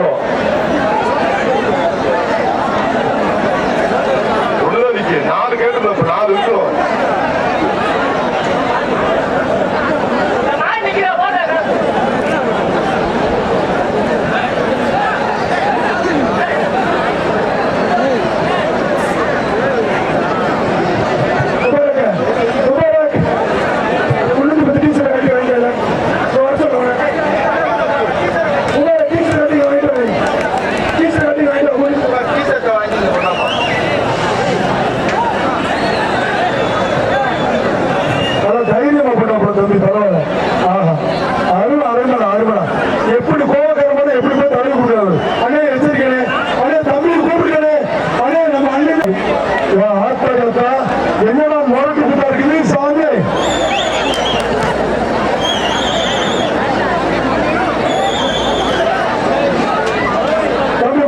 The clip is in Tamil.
の தம்பி பரவாயில்ல. ஆஹா. அருள் அருள் அருமடா எப்படி கோபக்காரமான எப்படி போய் தள்ளி கொடுக்குறாரு? அண்ணே எச்சரிக்கணே அண்ணே தம்பி கூப்பிடுக்கணே அண்ணே நம்ம அண்ணன் ஆத்மகத்தா என்னடா முரட்டு கூட்டா இருக்குது சாமி. தம்பி